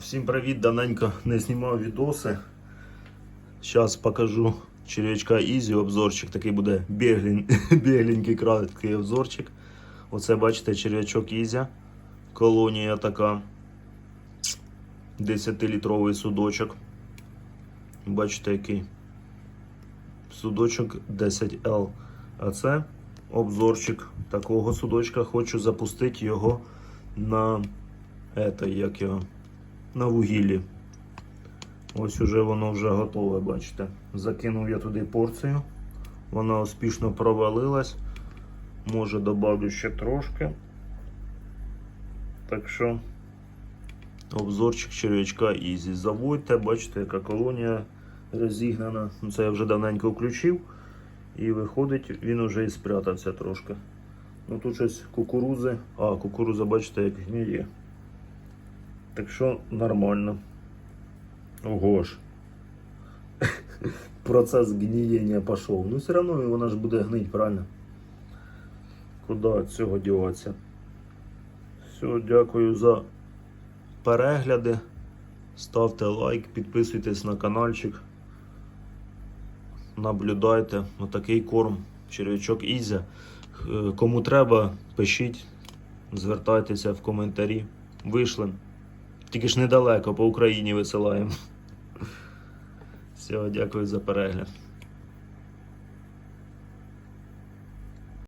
Всім привіт, давненько не знімав відоси. Зараз покажу черв'ячка Ізі, обзорчик. Такий буде біглін, бігленький краткий обзорчик. Оце бачите черв'ячок Ізя. Колонія така. 10-літровий судочок. Бачите, який судочок 10L. А це обзорчик такого судочка. Хочу запустити його на это, як його, на вугіллі. Ось уже воно вже готове, бачите. Закинув я туди порцію. Вона успішно провалилась. Може добавлю ще трошки. Так що обзорчик черв'ячка Ізі. Заводьте, бачите, яка колонія розігнана. Ну, Це я вже давненько включив. І виходить, він вже і спрятався трошки. Ну тут щось кукурузи. А, кукуруза, бачите, як гніє. Так що нормально. Ого ж. Процес гнієння пішов. Ну все одно вона ж буде гнить, правильно? Куди від цього діватися? Все, дякую за перегляди. Ставте лайк, підписуйтесь на каналчик. Наблюдайте на такий корм. Черв'ячок Ізя. Е, Кому треба, пишіть, звертайтеся в коментарі. Вийшли. Тільки ж недалеко по Україні висилаємо. Все, дякую за перегляд.